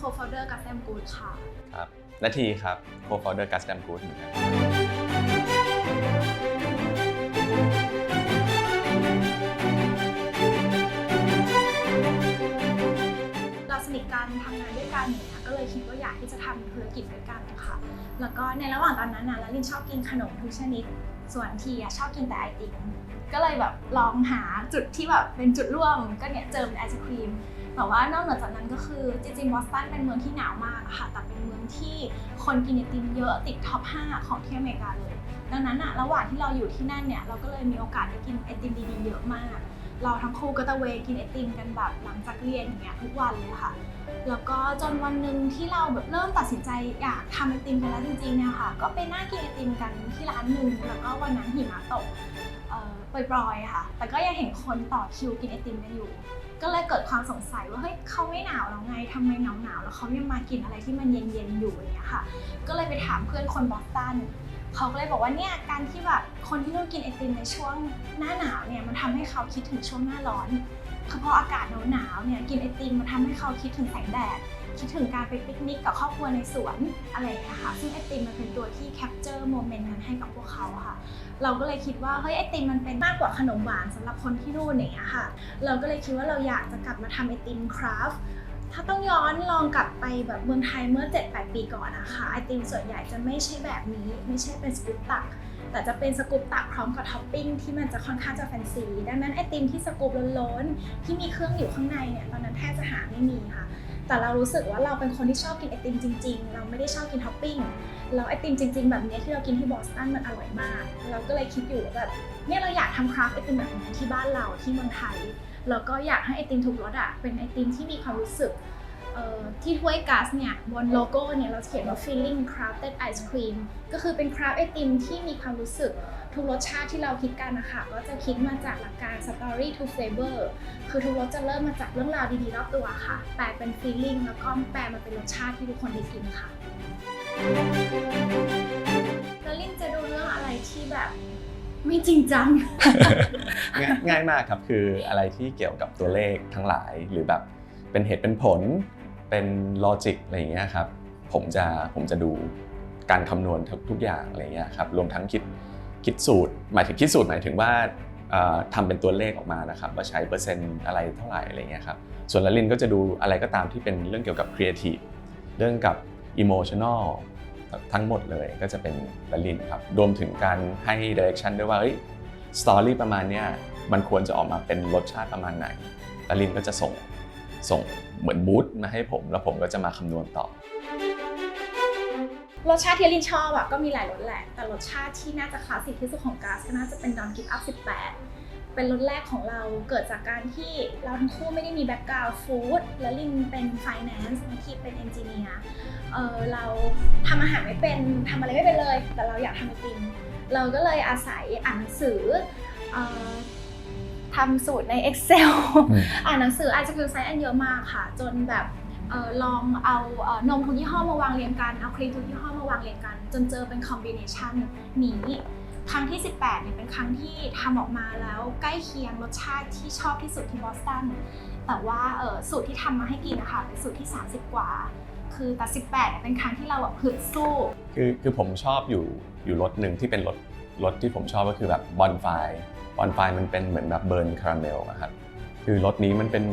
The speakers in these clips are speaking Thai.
co-founder กับแซมกูดค่ะ ครับนาทีครับ co-founder Gus Dam Good เหมือนกันเราสนิทกันทำงานด้วยกันอย่างเงี้ยก็เลยคิดว่าอยากที่จะทำธุรกิจด้วยกันค่ะแล้วก็ในระหว่างตอนนั้นนะแล้วลินชอบกินขนมทุกชนิด ส่วนทีอะชอบกินแต่ไอติมก็เลยแบบลองหาจุดที่แบบเป็นจุดร่วมก็เนี่ยเจอเป็นไอศครีมแต่ว่านอกเหนือจากนั้นก็คือจริงๆบอสตันเป็นเมืองที่หนาวมากค่ะแต่เป็นเมืองที่คนกินไอติมเยอะติดท็อป 5 ของที่อเมริกาเลย ดังนั้นอะระหว่างที่เราอยู่ที่นั่นเนี่ยเราก็เลยมีโอกาสได้กินไอติมดีๆเยอะมาก เราทั้งคู่ก็ตะเวกินไอติมกันแบบหลังจากเรียนอย่างเงี้ยทุกวันเลยค่ะ แล้วก็จนวันหนึ่งที่เราแบบเริ่มตัดสินใจอยากทำไอติมกันแล้วจริงๆเนี่ยค่ะ ก็ไปนั่งกินไอติมกันที่ร้านหนึ่งแล้วก็วันนั้นหิมะตกเอ่อปล่อยๆค่ะ แต่ก็ยังเห็นคนต่อคิวกินไอติมกันอยู่ ก็เลยเกิดความสงสัยว่าเฮ้ยเขาไม่หนาวแล้วไงทำไมหนาวหนาวๆแล้วเขายังมากินอะไรที่มันเย็นๆอยู่อย่างเงี้ยค่ะ ก็เลยไปถามเพื่อนคนบอสตันเขาก็เลยบอกว่าเนี่ยการที่แบบคนที่นู่นกินไอติมในช่วงหน้าหนาวเนี่ยมันทำให้เขาคิดถึงช่วงหน้าร้อน คือพออากาศหนาวๆเนี่ยกินไอติมมันทำให้เขาคิดถึงแสงแดด คิดถึงการไปปิกนิกกับครอบครัวในสวนอะไรอย่างเงี้ยค่ะ ซึ่งไอติมมันเป็นตัวที่แคปเจอร์โมเมนต์นั้นให้กับพวกเขาอะค่ะ เราก็เลยคิดว่าเฮ้ยไอติมมันเป็นมากกว่าขนมหวานสำหรับคนที่นู่นอย่างเงี้ยค่ะ เราก็เลยคิดว่าเราอยากจะกลับมาทำไอติมคราฟต์ถ้าต้องย้อนลองกลับไปแบบเมืองไทยเมื่อ 7-8 ปีก่อนนะคะไอติมส่วนใหญ่จะไม่ใช่แบบนี้ ไม่ใช่เป็นสกู๊ปตัก แต่จะเป็นสกูปตักพร้อมกับท็อปปิ้งที่มันจะค่อนข้างจะแฟนซีดังนั้นไอติมที่สกูปล้นๆที่มีเครื่องอยู่ข้างในเนี่ยตอนนั้นแทบจะหาไม่มีค่ะ แต่เรารู้สึกว่าเราเป็นคนที่ชอบกินไอติมจริง ๆ เราไม่ได้ชอบกินท็อปปิ้งแล้วไอติมจริง ๆ แบบนี้ที่เรากินที่บอสตันมันอร่อยมาก เราก็เลยคิดอยู่ว่าแบบเนี่ยเราอยากทำคราฟต์ไอติมแบบนี้ที่บ้านเราที่เมืองไทยแล้วก็อยากให้ไอติมทุกรสอะเป็นไอติมที่มีความรู้สึก ที่ถ้วยก๊าซเนี่ยบนโลโก้เนี่ยเราเขียนว่า feeling crafted ice cream ก็คือเป็นคราฟต์ไอติมที่มีความรู้สึกทุกรสชาติที่เราคิดกันนะคะก็จะคิดมาจากหลักการ story to flavor คือทุกรสจะเริ่มมาจากเรื่องราวดีๆรอบตัวค่ะ แปลเป็น feeling แล้วก็แปลมาเป็นรสชาติที่ทุกคนได้กินค่ะแล้วลินจะดูเรื่องอะไรที่แบบไม่จริงจังงง่ายมากครับคืออะไรที่เกี่ยวกับตัวเลขทั้งหลายหรือแบบเป็นเหตุเป็นผล เป็นลอจิกอะไรอย่างเงี้ยครับผมจะผมจะดูการคำนวณทุกทุกอย่างอะไรเงี้ยครับรวมทั้งคิดคิดสูตร หมายถึงคิดสูตรหมายถึงว่าเอ่อทำเป็นตัวเลขออกมานะครับว่าใช้เปอร์เซ็นต์อะไรเท่าไหร่อะไรเงี้ยครับส่วนละลินก็จะดูอะไรก็ตามที่เป็นเรื่องเกี่ยวกับครีเอทีฟเรื่องกับอิโมชัน a ลทั้งหมดเลยก็จะเป็นละลินครับรวมถึงการให้ดิเรกชันด้วยว่าสตอรี่ประมาณเนี้ยมันควรจะออกมาเป็นรสชาติประมาณไหนละลินก็จะส่ง ส่งเหมือนบูธมาให้ผม แล้วผมก็จะมาคำนวณต่อ รสชาติที่ลินชอบอะก็มีหลายรสแหละ แต่รสชาติที่น่าจะคลาสสิกที่สุดของกาสก็น่าจะเป็นดอนกิฟต์อัพ18 เป็นรสแรกของเราเกิดจากการที่เราทั้งคู่ไม่ได้มีแบ็กกราวด์ฟู้ดและลินเป็นไฟแนนซ์นาทีเป็นเอนจิเนียร์เราทำอาหารไม่เป็นทำอะไรไม่เป็นเลย แต่เราอยากทำไอติมเราก็เลยอาศัยอ่านหนังสืออ ทำสูตรใน Excel อืมอ่านหนังสืออาจจะคือไซต์อันเยอะมากค่ะ จนแบบเออลองเอาเอ่อนมทุกยี่ห้อมาวางเรียงกัน เอาครีมทุกยี่ห้อมาวางเรียงกัน จนเจอเป็นคอมบิเนชันนี้ครั้งที่ 18เนี่ยเป็นครั้งที่ทำออกมาแล้วใกล้เคียงรสชาติที่ชอบที่สุดที่บอสตัน แต่ว่าเออสูตรที่ทำมาให้กินนะคะเป็นสูตรที่ 30 กว่า คือแต่ 18เนี่ยเป็นครั้งที่เราแบบฮึดสู้ คือคือผมชอบอยู่อยู่รสหนึ่งที่เป็นรสรสที่ผมชอบก็คือแบบบอนไฟ บอนไฟมันเป็นเหมือนแบบเบิร์นคาราเมลอะครับคือรสนี้มันเป็น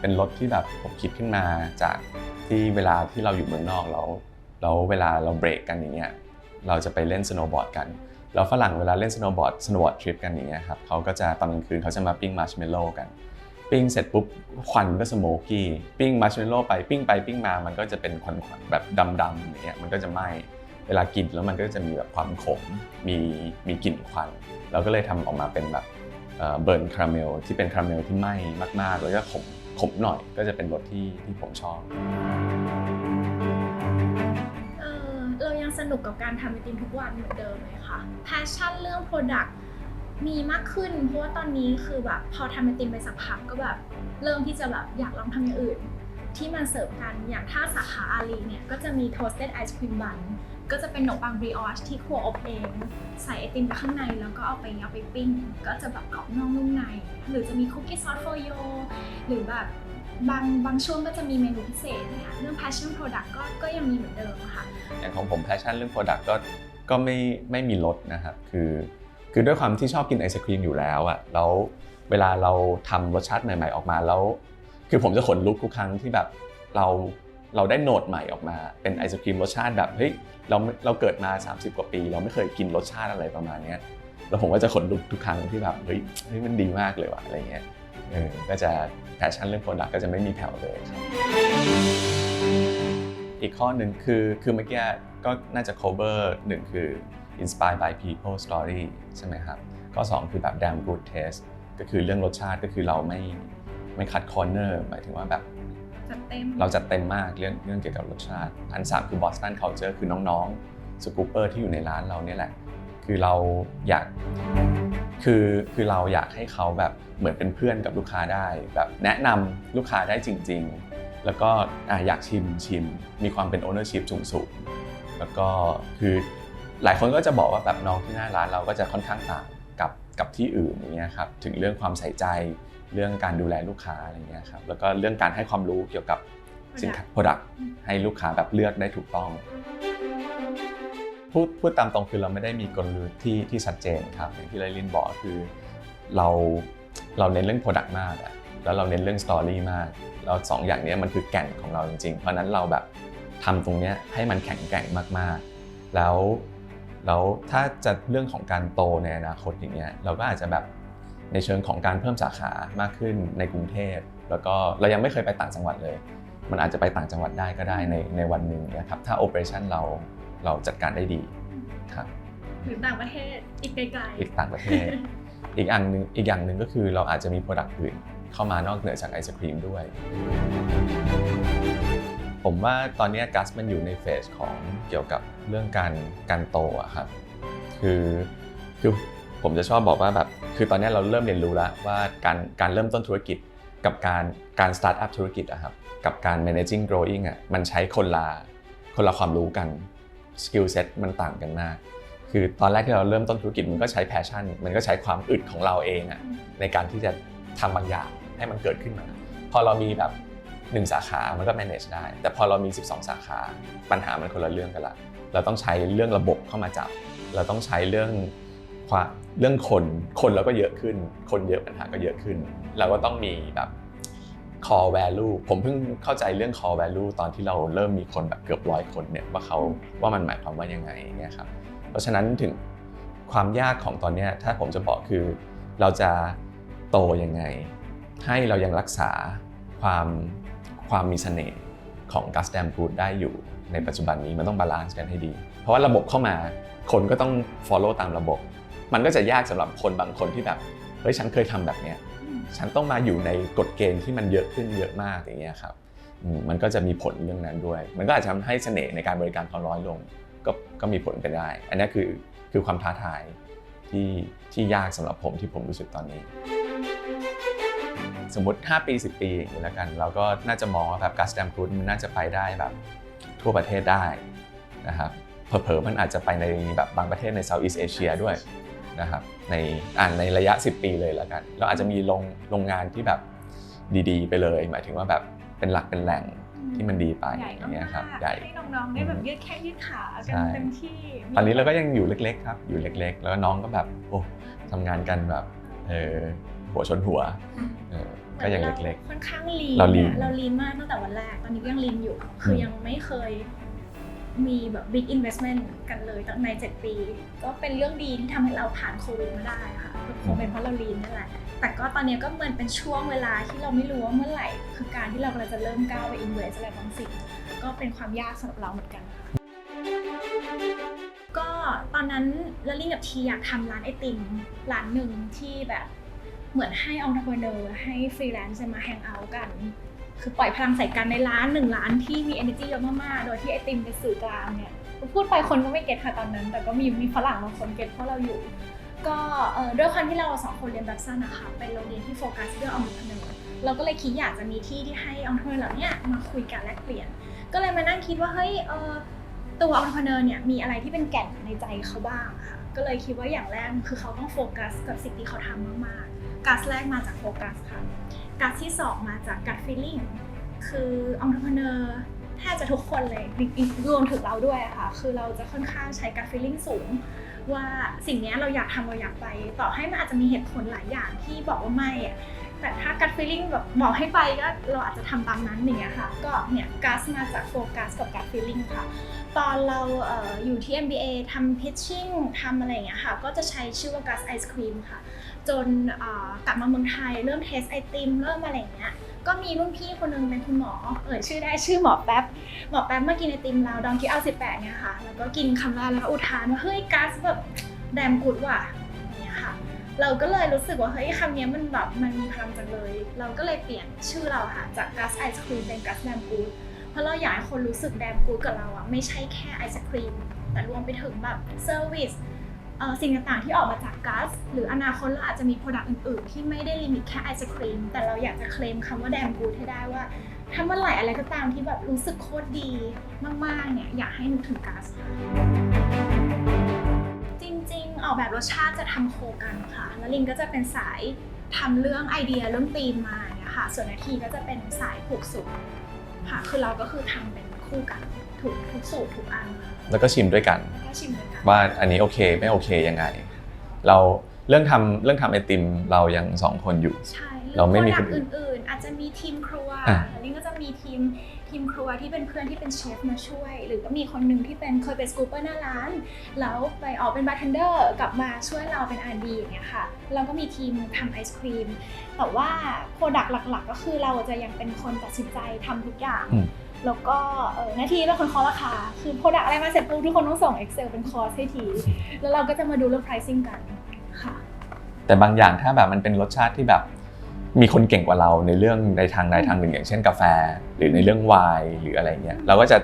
เป็นรสที่แบบผมคิดขึ้นมาจากที่เวลาที่เราอยู่เมืองนอกแล้วแล้วเวลาเราเบรกกันอย่างเงี้ยเราจะไปเล่นสโนว์บอร์ดกันแล้วฝรั่งเวลาเล่นสโนว์บอร์ดสโนว์บอร์ดทริปกันอย่างเงี้ยครับเขาก็จะตอนกลางคืนเขาจะมาปิ้งมาร์ชเมลโล่กัน ปิ้งเสร็จปุ๊บควันก็สโมกี้ปิ้งมาร์ชเมลโล่ไปปิ้งไปปิ้งมามันก็จะเป็นควันควันๆแบบดำๆอย่างเงี้ยมันก็จะไหม้เวลากินแล้วมันก็จะมีแบบความขมมีมีกลิ่นควันเราก็เลยทำออกมาเป็นแบบ เบิร์นคาราเมลที่เป็นคาราเมลที่ไหม้มาก ๆ แล้วก็ขมขมหน่อยก็จะเป็นรสที่ที่ผมชอบ เออเรายังสนุกกับการทำไอติมทุกวันเหมือนเดิมเลยค่ะแพชชั่นเรื่อง Product มีมากขึ้น เพราะว่าตอนนี้คือแบบพอทำไอติมไปสักพักก็แบบเริ่มที่จะแบบอยากลองทำอย่างอื่น ที่มันเสิร์ฟกันอย่างถ้าสาขาอาลีเนี่ยก็จะมี toasted ice cream bun ก็จะเป็นขนมปังบริออชที่ครัวอบเองใส่ไอติมไปข้างในแล้วก็เอาไปเอาไปปิ้ง ก็จะแบบกรอบนอกนุ่มใน หรือจะมีคุกกี้ซอสโฟโยหรือแบบบางบางช่วงก็จะมีเมนูพิเศษเนี่ยเรื่อง passion product ก็ก็ยังมีเหมือนเดิมค่ะ อย่างของผมแพชชั่นเรื่อง Product ก็ก็ไม่ไม่มีลดนะครับ คือ คือด้วยความที่ชอบกินไอศครีมอยู่แล้วอะแล้วเวลาเราทำรสชาติใหม่ ๆ ออกมาแล้ว คือผมจะขนลุกทุกครั้งที่แบบเรา เราได้โน้ตใหม่ออกมาเป็นไอศครีมรสชาติแบบเฮ้ยเราเราเกิดมา 30 กว่าปี เราไม่เคยกินรสชาติอะไรประมาณนี้แล้วผมก็จะขนลุกทุกครั้งที่แบบเฮ้ยเฮ้ยมันดีมากเลยว่ะอะไรเงี้ยเออก็จะแพชชั่นเรื่อง Product ก็จะไม่มีแผ่วเลยครับอีกข้อหนึ่งคือคือเมื่อกี้ก็น่าจะ cover หนึ่งคือ inspired by people story ใช่ไหมครับข้อสองคือแบบ damn good taste ก็คือเรื่องรสชาติก็คือเราไม่ไม่คัด corner หมายถึงว่าแบบ เต็มเราจัดเต็มมากเรื่องเรื่องเกี่ยวกับรสชาติ อันสามคือ Boston culture คือน้องๆสกูปเปอร์ที่อยู่ในร้านเราเนี่ยแหละ คือเราอยากคือคือเราอยากให้เขาแบบเหมือนเป็นเพื่อนกับลูกค้าได้ แบบแนะนำลูกค้าได้จริง ๆ แล้วก็ออยากชิมชิม มีความเป็น ownership สูงสูงๆแล้วก็คือหลายคนก็จะบอกว่าแบบน้องที่หน้าร้านเราก็จะค่อนข้างต่างกับกับที่อื่นอย่างเงี้ยครับถึงเรื่องความใส่ใจ เรื่องการดูแลลูกค้าอะไรเงี้ยครับแล้วก็เรื่องการให้ความรู้เกี่ยวกับสินค้า product ให้ลูกค้าแบบเลือกได้ถูกต้อง พูดพูดตามตรงคือเราไม่ได้มีกลยุทธ์ที่ที่ชัดเจนครับอย่างที่ไลลินบอกคือเราเราเน้นเรื่อง Product มากอะแล้วเราเน้นเรื่อง Story มากแล้วสองอย่างเนี้ยมันคือแก่นของเราจริงๆ เพราะฉะนั้นเราแบบทำตรงเนี้ยให้มันแข็งแกร่งมากๆ แล้วแล้วถ้าจะเรื่องของการโตในอนาคตอย่างเงี้ยเราก็อาจจะแบบ ในเชิงของการเพิ่มสาขามากขึ้นในกรุงเทพแล้วก็เรายังไม่เคยไปต่างจังหวัดเลย มันอาจจะไปต่างจังหวัดได้ก็ได้ในในวันหนึ่งนะครับถ้า operation เราเราจัดการได้ดีครับหรือต่างประเทศอีกไกลอีกต่างประเทศ อีกอันหนึงอีกอย่างหนึ่งก็คือเราอาจจะมี Product อื่นเข้ามานอกเหนือจากไอศครีมด้วย ผมว่าตอนนี้กัสมันอยู่ในเฟสของเกี่ยวกับเรื่องการการโตอะครับคือคือ ผมจะชอบบอกว่าแบบคือตอนนี้เราเริ่มเรียนรู้แล้วว่าการการเริ่มต้นธุรกิจกับการการสตาร์ทอัพธุรกิจอะครับกับการ managing growing อะมันใช้คนละคนละความรู้กัน skill set มันต่างกันมาก คือตอนแรกที่เราเริ่มต้นธุรกิจมันก็ใช้ passion มันก็ใช้ความอึดของเราเองอะในการที่จะทำบางอย่างให้มันเกิดขึ้นมา พอเรามีแบบหนึ่งสาขา มันก็ manage ได้ แต่พอเรามี 12 สาขา ปัญหามันคนละเรื่องกันละ เราต้องใช้เรื่องระบบเข้ามาจับ เราต้องใช้เรื่อง เรื่องคนคนเราก็เยอะขึ้น คนเยอะปัญหาก็เยอะขึ้น เราก็ต้องมีแบบ core value ผมเพิ่งเข้าใจเรื่อง core value ตอนที่เราเริ่มมีคนแบบเกือบร้อยคนเนี่ยว่าเขาว่ามันหมายความว่ายังไงเนี่ยครับเพราะฉะนั้นถึงความยากของตอนนี้ถ้าผมจะบอกคือเราจะโตยังไง ให้เรายังรักษาความความมีเสน่ห์ของกัสแดมฟูดได้อยู่ในปัจจุบันนี้มันต้องบาลานซ์กันให้ดี เพราะว่าระบบเข้ามาคนก็ต้อง follow ตามระบบ มันก็จะยากสำหรับคนบางคนที่แบบเฮ้ยฉันเคยทำแบบเนี้ยๆอืมฉันต้องมาอยู่ในกฎเกณฑ์ที่มันเยอะขึ้นเยอะมากอย่างเงี้ยครับอืมมันก็จะมีผลเรื่องนั้นด้วย มันก็อาจจะทำให้เสน่ห์ในการบริการเขาน้อยลงก็ก็มีผลกันได้ อันนี้คือคือความท้าทายที่ที่ยากสำหรับผมที่ผมรู้สึกตอนนี้ สมมติ 5 ปี 10 ปีอย่างนี้แล้วกัน เราก็น่าจะมองว่าแบบกัสแตมฟูดมันน่าจะไปได้แบบทั่วประเทศได้นะครับเผลอๆมันอาจจะไปในแบบบางประเทศในเซาท์อีสเอเชียด้วย นะครับในอ่านในระยะ 10 ปีเลยแล้วกันเราอาจจะมีโรงโรงงานที่แบบดีๆ ไปเลย หมายถึงว่าแบบเป็นหลักเป็นแหล่งที่มันดีไปใหญ่อย่างเงี้ยครับมากๆใหญ่ให้น้องๆได้แบบยืดแข้งยืดขากันใช่เต็มที่ตอนนี้เราก็ยังอยู่เล็กๆครับอยู่เล็ก ๆ แล้วน้องก็แบบโอ้ทำงานกันแบบเออหัวชนหัวเออก็ยังเล็กค่อนข้างลีนเรา lean อะเราลีนมากตั้งแต่วันแรกตอนนี้ก็ยังลีนอยู่ คือยังไม่เคย มีแบบ big investment กันเลยตั้งใน 7 ปี ก็เป็นเรื่องดีที่ทำให้เราผ่านโควิดมาได้ค่ะก็คงเป็นเพราะเราลีนนั่นแหละ แต่ก็ตอนนี้ก็เหมือนเป็นช่วงเวลาที่เราไม่รู้ว่าเมื่อไหร่ คือการที่เรากำลังจะเริ่มก้าวไป invest อะไรบางสิ่ง ก็เป็นความยากสำหรับเราเหมือนกัน ก็ตอนนั้นลลิงกับทีอยากทำร้านไอติมร้านหนึ่งที่แบบเหมือนให้องค์ประกอบให้ฟรีแลนซ์มาแฮงเอาท์กัน คือปล่อยพลังใส่กันในร้านหนึ่งร้านที่มี energy เยอะมากๆ โดยที่ไอติมเป็นสื่อกลางเนี่ยพูดไปคนก็ไม่เก็ตค่ะตอนนั้น แต่ก็มีมีฝรั่งบางคนเก็ตเพราะเราอยู่ ก็เอ่อด้วยความที่เราสองคนเรียนแบบสั้นนะคะเป็นโรงเรียนที่โฟกัสเรื่ององค์ประกอบเราก็เลยคิดอยากจะมีที่ที่ให้องค์ประกอบเหล่านี้มาคุยกันแลกเปลี่ยน ก็เลยมานั่งคิดว่าเฮ้ยเออตัวองค์ประกอบเนี่ยมีอะไรที่เป็นแก่นในใจเขาบ้างค่ะก็เลยคิดว่าอย่างแรกคือเขาต้องโฟกัสกับสิ่งที่เขาทำมากๆกัสแรกมาจากโฟกัสค่ะ กัสที่สองมาจากกั t ฟีลิ่งคือองค์ประกอบแทบจะทุกคนเลยรวมถึงเราด้วยอะค่ะ คือเราจะค่อนข้างใช้กั t ฟีลิ่งสูง ว่าสิ่งนี้เราอยากทำเราอยากไป ต่อให้มันอาจจะมีเหตุผลหลายอย่างที่บอกว่าไม่อะแต่ถ้ากั t ฟีลิ่งแบบบอกให้ไปก็เราอาจจะทำตามนั้นอย่างเงี้ยค่ะ ก็เนี่ยกัสมาจากโฟกัสกับกั t ฟีลิ่งค่ะ ตอนเราเอออยู่ที่ MBA ทำ pitching ทำอะไรอย่างเงี้ยค่ะ ก็จะใช้ชื่อว่า Gus Ice Cream ค่ะ จนกลับมาเมืองไทย เริ่มเทสไอติมเริ่มอะไรเงี้ยก็มีรุ่นพี่คนหนึงเป็นคุณหมอเอ่ยชื่อได้ชื่อหมอแป๊บหมอแป๊บมากินไอติมเราดองคิเอา18เนี่ยค่ะแล้วก็กินคำแรกแล้วก็อุทานว่าเฮ้ยกัสแบบแดมกูดว่ะอย่างเงี้ยค่ะ เราก็เลยรู้สึกว่าเฮ้ยคำนี้มันแบบมันมีพลังจังเลย เราก็เลยเปลี่ยนชื่อเราค่ะจาก Gus Ice Cream เป็น Gus Damn Good เพราะเราอยากให้คนรู้สึกแดมกูดกับเราอะไม่ใช่แค่ไอศครีมแต่รวมไปถึงแบบเซอร์วิส สิ่งต่างๆที่ออกมาจากกัสหรืออนาคตเราอาจจะมีโปรดักต์อื่นๆ ที่ไม่ได้ลิมิตแค่ไอศครีมแต่เราอยากจะเคลมคำว่าแดมกูดให้ได้ว่าถ้าเมื่อไหร่อะไรก็ตามที่แบบรู้สึกโคตรดีมากๆเนี่ยอยากให้นึกถึงกัสค่ะจริงๆ ออกแบบรสชาติจะทำโคกันค่ะ แล้วลินก็จะเป็นสายทำเรื่องไอเดียเรื่องธีมมาเนี่ยค่ะ ส่วนนาทีก็จะเป็นสายผูกสูตรค่ะ คือเราก็คือทำเป็นคู่กัน ถูกทุกสูตรทุกอันค่ะแล้วก็ชิมด้วยกัน ก็ชิมด้วยกันว่าอันนี้โอเคไม่โอเคยังไง เราเรื่องทำเรื่องทำไอติมเรายังสองคนอยู่ ใช่เราไม่มีโปคดันกอื่นอื่นๆ อาจจะมีทีมครัวอะแล้วลินก็จะมีทีมทีมครัวที่เป็นเพื่อนที่เป็นเชฟมาช่วย หรือก็มีคนหนึ่งที่เป็นเคยเป็นสกูปเปอร์หน้าร้าน แล้วไปออกเป็นบาร์เทนเดอร์กลับมาช่วยเราเป็นอาดีอย่างเงี้ยค่ะ เราก็มีทีมทำไอศครีม แต่ว่าโปรดักต์หลักๆ ก็คือเราจะยังเป็นคนตัดสินใจทำทุกอย่าง อืม แล้วก็เออหน้าที่เป็นคนเคอราคา คือโปรดักต์อะไรมาเสร็จปุ๊บทุกคนต้องส่ง Excel เป็นคอร์สให้ที แล้วเราก็จะมาดูเรื่อง pricing กันค่ะ แต่บางอย่างถ้าแบบมันเป็นรสชาติที่แบบมีคนเก่งกว่าเราในเรื่องในทางใดทางหนึ่ง อย่างเช่นกาแฟ หรือในเรื่องไวน์หรืออะไรเงี้ยเราก็จะ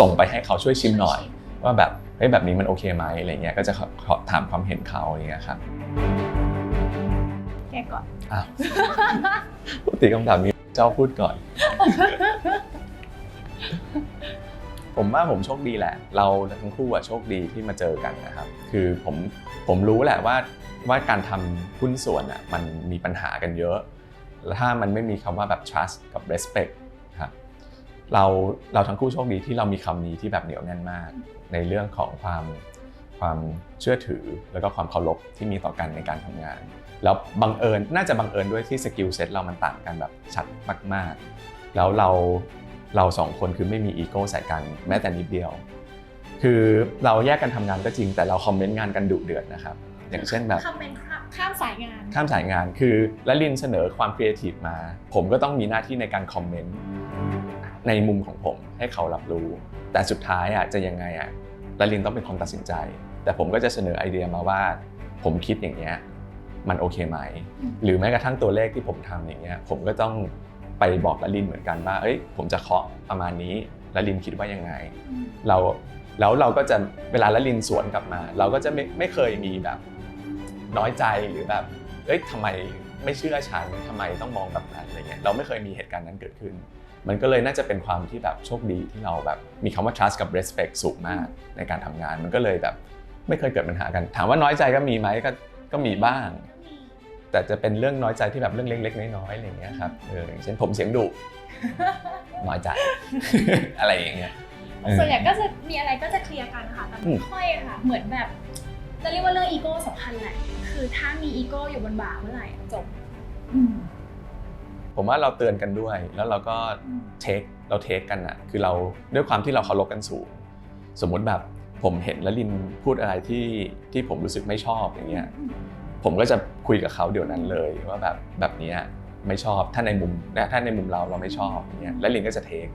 ส่งไปให้เขาช่วยชิมหน่อย ว่าแบบเฮ้ยแบบนี้มันโอเคไหมอะไรเงี้ยก็จะขอขอถามความเห็นเขาอย่างเงี้ยครับแกก่อนอ้าวปกติคำถามนี้เจ้าพูดก่อน ผมว่าผมโชคดีแหละ เราทั้งคู่อะโชคดีที่มาเจอกันนะครับ คือผมผมรู้แหละว่าว่าการทำหุ้นส่วนอะมันมีปัญหากันเยอะ แล้วถ้ามันไม่มีคำว่าแบบ trust กับ respect ครับเราเราทั้งคู่โชคดีที่เรามีคำนี้ที่แบบเหนียวแน่นมาก ในเรื่องของความความเชื่อถือแล้วก็ความเคารพที่มีต่อกันในการทำงาน แล้วบังเอิญน่าจะบังเอิญด้วยที่สกิลเซ็ตเรามันต่างกันแบบชัดมากๆ แล้วเรา เราสองคนคือไม่มีอีโก้ใส่กันแม้แต่นิดเดียว คือเราแยกกันทำงานก็จริง แต่เราคอมเมนต์งานกันดุเดือดนะครับ อย่างเช่นแบบคอมเมนต์ข้ามสายงาน ข้ามสายงานคือและลินเสนอความครีเอทีฟมา ผมก็ต้องมีหน้าที่ในการคอมเมนต์ในมุมของผมให้เขารับรู้ แต่สุดท้ายอะจะยังไงอะและลินต้องเป็นคนตัดสินใจ แต่ผมก็จะเสนอไอเดียมาว่า ผมคิดอย่างเงี้ยมันโอเคไหมอืมหรือแม้กระทั่งตัวเลขที่ผมทำอย่างเงี้ยผมก็ต้อง ไปบอกละลินเหมือนกันว่าเอ้ยผมจะเคาะประมาณนี้ละลินคิดว่ายังไงอืมเราแล้วเราก็จะเวลาละลินสวนกลับมา เราก็จะไม่ไม่เคยมีแบบน้อยใจหรือแบบเอ้ยทำไมไม่เชื่อฉันทำไมต้องมองแบบนั้นอะไรเงี้ยเราไม่เคยมีเหตุการณ์นั้นเกิดขึ้น มันก็เลยน่าจะเป็นความที่แบบโชคดีที่เราแบบมีคำว่า trust กับ respect สูงมากในการทำงาน มันก็เลยแบบไม่เคยเกิดปัญหากัน ถามว่าน้อยใจก็มีไหมก็ก็มีบ้าง แต่จะเป็นเรื่องน้อยใจที่แบบเรื่องเล็กๆน้อยๆอะไรอย่างเงี้ยครับเอออย่างเช่นผมเสียงดุน้อยใจ อะไรอย่างเงี้ยเออส่วนใหญ่ก็จะมีอะไรก็จะเคลียร์กันค่ะแต่อืไม่มค่อยค่ะ เหมือนแบบจะเรียกว่าเรื่องอีโก้สำคัญแหละ คือถ้ามีอีโก้อยู่บนบ่าเมื่อไหร่อะจบอืมผมว่าเราเตือนกันด้วย แล้วเราก็อืมเทคเราเทคกันอะคือเราด้วยความที่เราเคารพกันสูง สมมุติแบบผมเห็นแล้วลินพูดอะไรที่ที่ผมรู้สึกไม่ชอบอย่างเงี้ย ผมก็จะคุยกับเขาเดี๋ยวนั้นเลยว่าแบบแบบนี้ไม่ชอบถ้าในมุมถ้าในมุมเราเราไม่ชอบอย่างเงี้ยและลินก็จะเทค